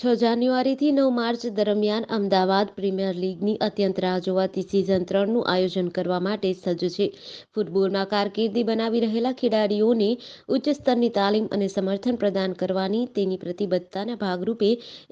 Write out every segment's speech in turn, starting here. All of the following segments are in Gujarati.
છ જાન્યુઆરીથી નવ માર્ચ દરમિયાન અમદાવાદ પ્રીમિયર લીગની અત્યંત રાહ જોવાતી સિઝન ત્રણનું આયોજન કરવા માટે સજ્જ છે. ફૂટબોલમાં કારકિર્દી બનાવી રહેલા ખેલાડીઓને ઉચ્ચ સ્તરની તાલીમ અને સમર્થન પ્રદાન કરવાની તેની પ્રતિબદ્ધતાના ભાગરૂપે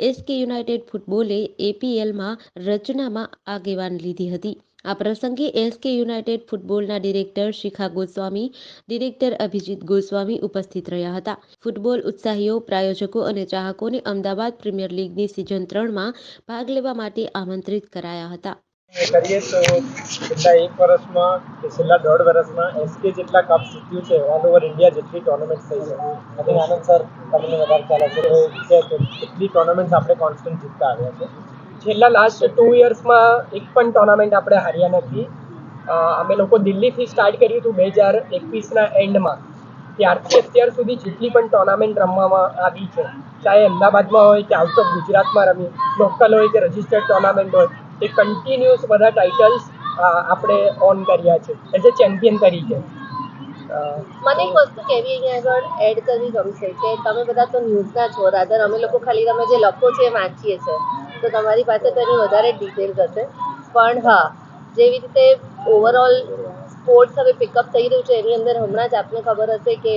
એસકે યુનાઇટેડ ફૂટબોલે એપીએલમાં રચનામાં આગેવાન લીધી હતી. આ પ્રસંગે એસકે યુનાઇટેડ ફૂટબોલના ડિરેક્ટર શિખા ગોસ્વામી, ડિરેક્ટર અભિજીત ગોસ્વામી ઉપસ્થિત રહ્યા હતા. ફૂટબોલ ઉત્સાહીઓ, પ્રાયોજકો અને ચાહકોને અમદાવાદ પ્રીમિયર લીગની સિઝન ત્રણમાં ભાગ લેવા માટે આમંત્રિત કરાયા હતા. કરીએ તો છેલ્લા એક વર્ષમાં કે છેલ્લા દોઢ વર્ષમાં એસકે જેટલા કપ જીત્યું છે ઓલ ઓવર ઇન્ડિયા જેટલી ટોર્નામેન્ટ થઈ છે. આનંદ સર તમને વધારે ખ્યાલ હશે. છે કે એટલી ટોર્નામેન્ટ આપણે કોન્સ્ટન્ટ જીતતા આવ્યા છે. છેલ્લા લાસ્ટ ટુ યર્સમાં એક પણ ટોર્નામેન્ટ આપણે હાર્યા નથી. અમે લોકો દિલ્હીથી સ્ટાર્ટ કર્યું હતું બે હજાર એકવીસના એન્ડમાં ત્યારથી અત્યાર સુધી જેટલી પણ ટોર્નામેન્ટ રમવામાં આવી છે, ચાહે અમદાવાદમાં હોય, કે આઉટ ઓફ ગુજરાતમાં રમી લોકલ હોય કે રજિસ્ટર્ડ ટોર્નામેન્ટ હોય, એ કન્ટિન્યુઅસ બધા ટાઇટલ્સ આપણે ઓન કર્યા છે એઝ અ ચેમ્પિયન તરીકે. મને એક વસ્તુ કેવી અહીંયા આગળ એડ કરવી ગમશે કે તમે બધા તો ન્યૂઝના છો રાધર અમે લોકો ખાલી તમે જે લખો છો એ વાંચીએ છીએ. તો તમારી પાસે તો એની વધારે ડિટેલ્સ હશે. પણ હા, જેવી રીતે ઓવરઓલ સ્પોર્ટ્સ હવે પિકઅપ થઈ રહ્યું છે, એની અંદર હમણાં જ આપને ખબર હશે કે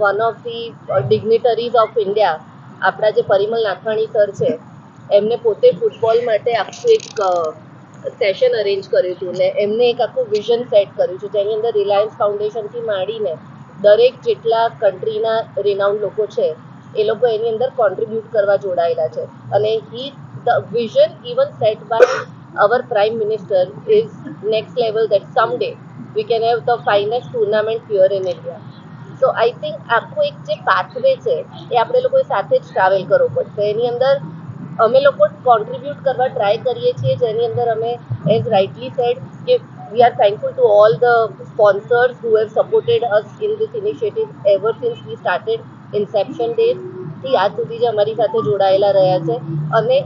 one of the dignitaries of India આપણા જે પરિમલ નાથાણી સર છે, એમને પોતે ફૂટબોલ માટે આખું એક સેશન અરેન્જ કર્યું હતું ને એમને એક આખું વિઝન સેટ કર્યું છે, જેની અંદર રિલાયન્સ ફાઉન્ડેશનથી માંડીને દરેક જેટલા કન્ટ્રીના રિનાઉન્ડ લોકો છે એ લોકો એની અંદર કોન્ટ્રીબ્યુટ કરવા જોડાયેલા છે. અને he the vision even set by our prime minister is next level that some day we can have the finest tournament here in India so I think આખું એક જે પાથવે છે, એ આપણે લોકોએ સાથે જ ટ્રાવેલ કરવો પડશે. એની અંદર અમે લોકો કોન્ટ્રીબ્યુટ કરવા ટ્રાય કરીએ છીએ, જેની અંદર અમે એઝ રાઇટલી સેડ કે we are thankful to all the sponsors who have supported us in this initiative ever since we started inception ડેઝથી આજ સુધી જે અમારી સાથે જોડાયેલા રહ્યા છે. અને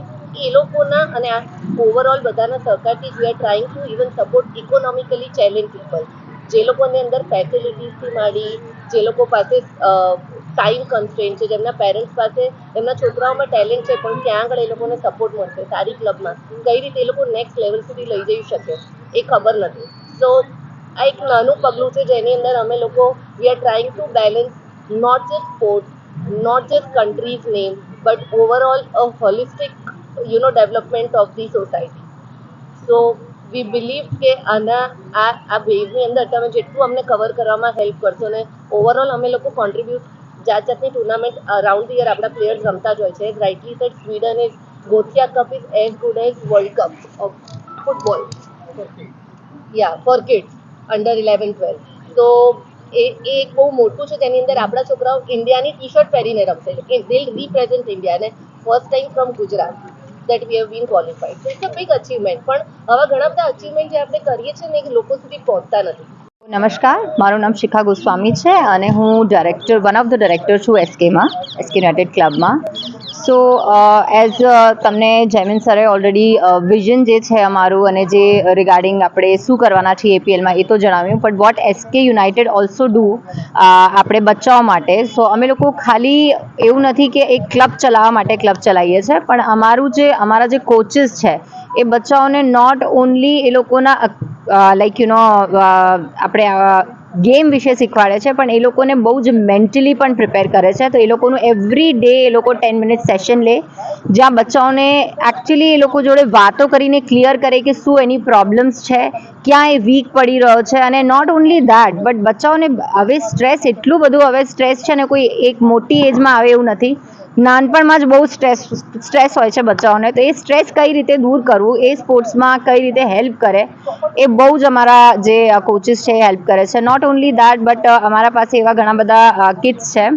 એ લોકોના અને આ ઓવરઓલ બધાના સહકારથી we are trying to even support economically challenge people જે લોકોની અંદર ફેસિલિટીઝથી માંડી, જે લોકો પાસે ટાઈમ કન્સ્ટ્રેન્ટ છે, જેમના પેરેન્ટ્સ પાસે, એમના છોકરાઓમાં ટેલેન્ટ છે, પણ ક્યાં આગળ એ લોકોને સપોર્ટ મળશે સારી ક્લબમાં કઈ રીતે એ લોકો નેક્સ્ટ લેવલ સુધી લઈ જઈ શકે એ ખબર નથી. સો આ એક નાનું પગલું છે જેની અંદર અમે લોકો we are trying to balance not just sport not just countries name but overall a holistic you know, development of the society so we believe કે આના આ આ વેવની અંદર તમે જેટલું અમને કવર કરવામાં હેલ્પ કરશો ને ઓવરઓલ અમે લોકો કોન્ટ્રીબ્યુટ જાત જાતની ટુર્નામેન્ટ રાઉન્ડ યર આપણા પ્લેયર્સ રમતા જ હોય છે. Rightly said Sweden is Gothia Cup is as good as World Cup of football yeah for kids under eleven twelve તો એ એ એક બહુ મોટું છે જેની અંદર આપણા છોકરાઓ ઇન્ડિયાની ટી શર્ટ પહેરીને રમશે. It will represent ઇન્ડિયાને first time from Gujarat that we have been qualified it's a big achievement પણ આવા ઘણા બધા અચીવમેન્ટ જે આપણે કરીએ છીએ ને એ લોકો સુધી પહોંચતા નથી. નમસ્કાર. મારું નામ શિખા ગોસ્વામી છે અને હું director one of the director છું એસકેમાં એસકે યુનાઇટેડ ક્લબમાં સો એઝ તમને જયમીન સરે ઓલરેડી વિઝન જે છે અમારું અને જે રિગાર્ડિંગ આપણે શું કરવાના છીએ એપીએલમાં એ તો જણાવ્યું but what SK United also do આપણે બચ્ચાઓ માટે સો અમે લોકો ખાલી એવું નથી કે એક ક્લબ ચલાવવા માટે ક્લબ ચલાવીએ છીએ, પણ અમારું જે, અમારા જે કોચિસ છે, એ બચ્ચાઓને નોટ ઓનલી એ લોકોના લાઈક યુ નો આપણે ગેમ વિશે શીખવાડે છે, પણ એ લોકોને બહુ જ મેન્ટલી પણ પ્રિપેર કરે છે. તો એ લોકોનું એવરી ડે એ લોકો ટેન મિનિટ સેશન લે, જ્યાં બચ્ચાઓને એકચ્યુઅલી એ લોકો જોડે વાતો કરીને ક્લિયર કરે કે શું એની પ્રોબ્લેમ્સ છે, ક્યાં એ વીક પડી રહ્યો છે, અને નોટ ઓનલી દેટ બટ બચ્ચાઓને હવે સ્ટ્રેસ એટલું બધું, હવે સ્ટ્રેસ છે ને કોઈ એક મોટી એજમાં આવે એવું નથી. નાનપણમાં જ બહુ સ્ટ્રેસ સ્ટ્રેસ હોય છે બચ્ચાઓને. તો એ સ્ટ્રેસ કઈ રીતે દૂર કરવું, એ સ્પોર્ટ્સમાં કઈ રીતે હેલ્પ કરે, એ બહુ જ અમારા જે કોચિસ છે એ હેલ્પ કરે છે. નોટ ઓનલી દેટ બટ અમારા પાસે એવા ઘણા બધા કિડ્સ છે,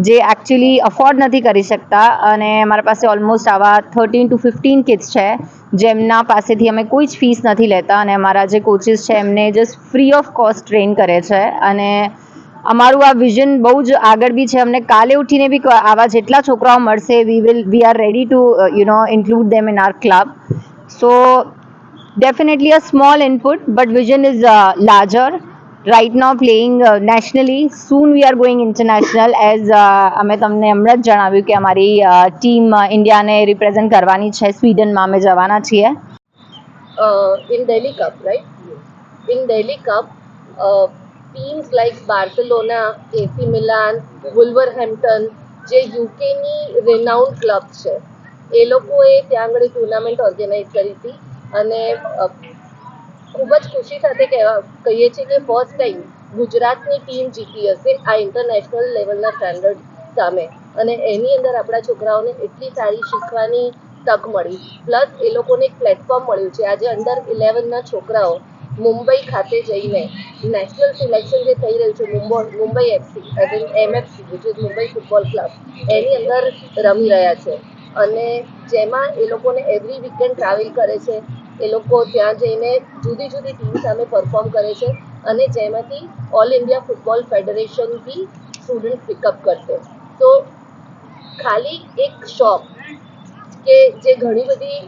જે એકચ્યુઅલી અફોર્ડ નથી કરી શકતા. અને અમારા પાસે ઓલમોસ્ટ આવા થર્ટીન ટુ ફિફ્ટીન કિટ્સ છે, જેમના પાસેથી અમે કોઈ જ ફીસ નથી લેતા. અને અમારા જે કોચિસ છે એમને just free of cost train કરે છે. અને અમારું આ વિઝન બહુ જ આગળ બી છે અમને કાલે ઉઠીને બી આવા જેટલા છોકરાઓ મળશે we will we are ready to you know include them in our club so a small input but vision is uh, larger right now playing uh, nationally. Soon we are as uh, અમે તમને હમણાં જ જણાવ્યું કે અમારી ટીમ ઇન્ડિયાને રિપ્રેઝેન્ટ કરવાની છે સ્વીડનમાં અમે જવાના છીએ uh, Delhi Cup, right? In Delhi Cup, uh, teams like Barcelona, AC Milan, Wolverhampton, જે યુકેની રેનાઉન્ડ ક્લબ છે. એ લોકોએ ત્યાં આગળ ટુર્નામેન્ટ ઓર્ગેનાઇઝ કરી હતી અને ખૂબ જ ખુશી સાથે કહેવા કહીએ છીએ કે ફર્સ્ટ ટાઈમ ગુજરાતની ટીમ જીતી હશે આ ઇન્ટરનેશનલ લેવલના સ્ટાન્ડર્ડ સામે. અને એની અંદર આપણા છોકરાઓને એટલી સારી શીખવાની તક મળી. પ્લસ એ લોકોને એક પ્લેટફોર્મ મળ્યું છે. આજે અંડર ઇલેવનના છોકરાઓ મુંબઈ ખાતે જઈને નેશનલ સિલેક્શન જે થઈ રહ્યું છે Mumbai Mumbai FC as an MFC which Mumbai football club એની અંદર રમી રહ્યા છે. અને જેમાં એ લોકોને એવરી વીકેન્ડ ટ્રાવેલ કરે છે. એ લોકો ત્યાં જઈને જુદી જુદી ટીમ સામે પરફોર્મ કરે છે અને જેમાંથી ઓલ ઇન્ડિયા ફૂટબોલ ફેડરેશનથી સ્ટુડન્ટ પિકઅપ કરશે. તો ખાલી એક શોખ કે જે ઘણી બધી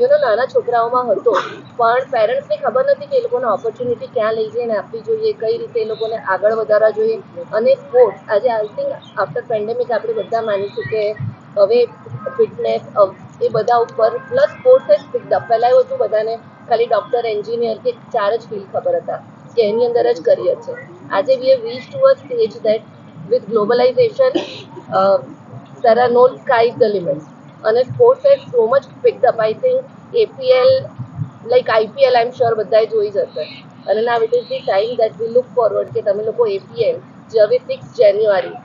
યુ નો નાના છોકરાઓમાં હતો, પણ પેરેન્ટ્સને ખબર નથી કે એ લોકોને ઓપોર્ચ્યુનિટી ક્યાં લઈ જઈને આપવી જોઈએ, કઈ રીતે એ લોકોને આગળ વધારવા જોઈએ. અને સ્પોર્ટ્સ આજે આઈ થિંક આફ્ટર પેન્ડેમિક આપણે બધા માનીશું કે હવે ફિટનેસ એ બધા ઉપર પ્લસ સ્પોર્ટ્સ જ સ્પીકઅપ પહેલાં એવું હતું બધાને ખાલી ડૉક્ટર એન્જિનિયર કે ચાર જ ફિલ્ડ ખબર હતા, કે એની અંદર જ કરિયર છે. આજે we have reach to a stage that with globalisation there are no sky the limits. અને sports at so much pickup I think APL like IPL I am sure બધાએ જોઈ જશે અને now it is the time that we look forward કે તમે લોકો એપીએલ જે હવે સિક્સ જાન્યુઆરી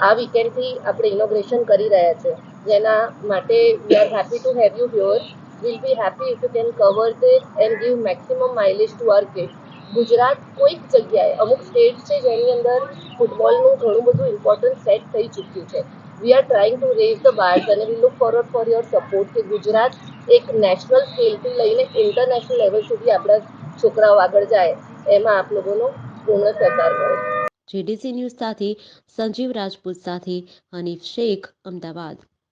આ વીકેન્ડથી આપણે ઇનોગ્રેશન કરી રહ્યા છે. જેના માટે we are happy to have you here will be happy if you can cover this and give maximum mileage to our કે ગુજરાત કોઈક જગ્યાએ, અમુક સ્ટેટ છે જેની અંદર ફૂટબોલનું ઘણું બધું ઇમ્પોર્ટન્સ સેટ થઈ ચૂક્યું છે. We are trying to raise the bars અને we look forward for your support કે ગુજરાત એક નેશનલ સ્કેલથી લઈને ઇન્ટરનેશનલ લેવલ સુધી આપણા છોકરાઓ આગળ જાય એમાં આપ લોકોનો પૂર્ણ સહકાર મળે જેડીસી ન્યૂઝ સાથે સંજીવ રાજપૂત સાથે હનીફ શેખ અમદાવાદ